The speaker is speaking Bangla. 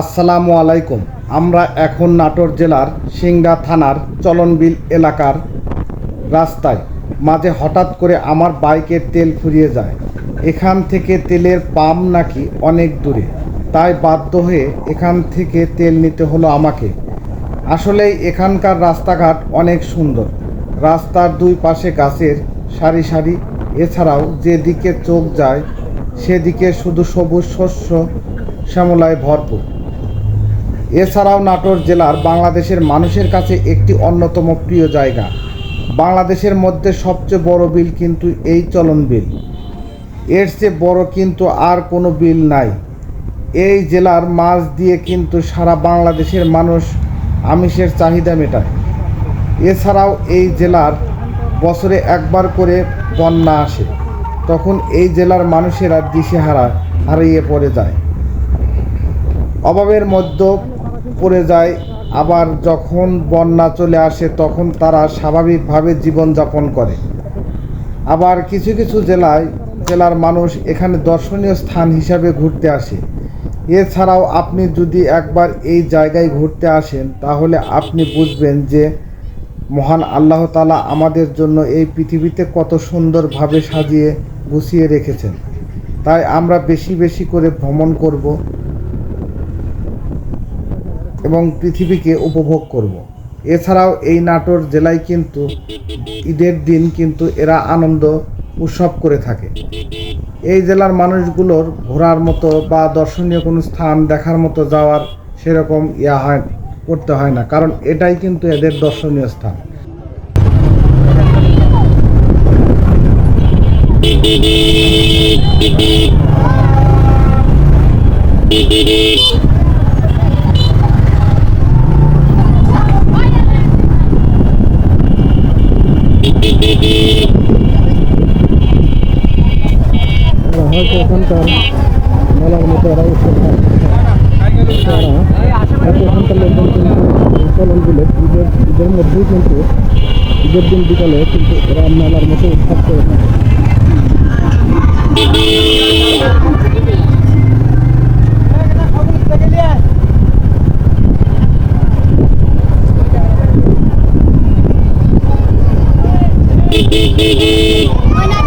আসসালামু আলাইকুম। আমরা এখন নাটোর জেলার সিংড়া থানার চলনবিল এলাকার রাস্তায়। মাঝে হঠাৎ করে আমার বাইকের তেল ফুরিয়ে যায়। এখান থেকে তেলের পাম্প নাকি অনেক দূরে। তাই বাধ্য হয়ে এখান থেকে তেল নিতে হলো আমাকে। আসলেই এখানকার রাস্তাঘাট অনেক সুন্দর। রাস্তার দুই পাশে গাছের সারি সারি। এছাড়াও যেদিকে চোখ যায়, সেদিকে শুধু সবুজ, শস্য, শ্যামলায় ভরপুর। এছাড়াও নাটোর জেলার বাংলাদেশের মানুষের কাছে একটি অন্যতম প্রিয় জায়গা। বাংলাদেশের মধ্যে সবচেয়ে বড় বিল কিন্তু এই চলন বিল। এর চেয়ে বড় কিন্তু আর কোনো বিল নাই। এই জেলার মাছ দিয়ে কিন্তু সারা বাংলাদেশের মানুষ আমিষের চাহিদা মেটায়। এছাড়াও এই জেলার বছরে একবার করে বন্যা আসে। তখন এই জেলার মানুষেরা দিশেহারা হারিয়ে পড়ে যায়। অভাবের মধ্যে পড়ে যায়। আবার যখন বন্যা চলে আসে, তখন তারা স্বাভাবিকভাবে জীবনযাপন করে। আবার কিছু কিছু জেলায়, জেলার মানুষ এখানে দর্শনীয় স্থান হিসাবে ঘুরতে আসে। এছাড়াও আপনি যদি একবার এই জায়গায় ঘুরতে আসেন, তাহলে আপনি বুঝবেন যে মহান আল্লাহ তালা আমাদের জন্য এই পৃথিবীতে কত সুন্দরভাবে সাজিয়ে গুছিয়ে রেখেছেন। তাই আমরা বেশি বেশি করে ভ্রমণ করব। এবং পৃথিবীকে উপভোগ করব। এছাড়াও এই নাটোর জেলায় কিন্তু ঈদের দিন কিন্তু এরা আনন্দ উৎসব করে থাকে। এই জেলার মানুষগুলোর ঘোরার মতো বা দর্শনীয় কোনো স্থান দেখার মতো যাওয়ার সেরকম ইয়া হয়, করতে হয় না, কারণ এটাই কিন্তু এদের দর্শনীয় স্থান। হয়তো এখানকার মেলার মতো এরা উৎসব হয়তো এখানকার লোকজন কিন্তু চলনগুলো ঈদের ঈদের মধ্যেই কিন্তু ঈদের দিন বিকালে কিন্তু এরা মেলার মতো উৎসব করে থাকে Oh, no.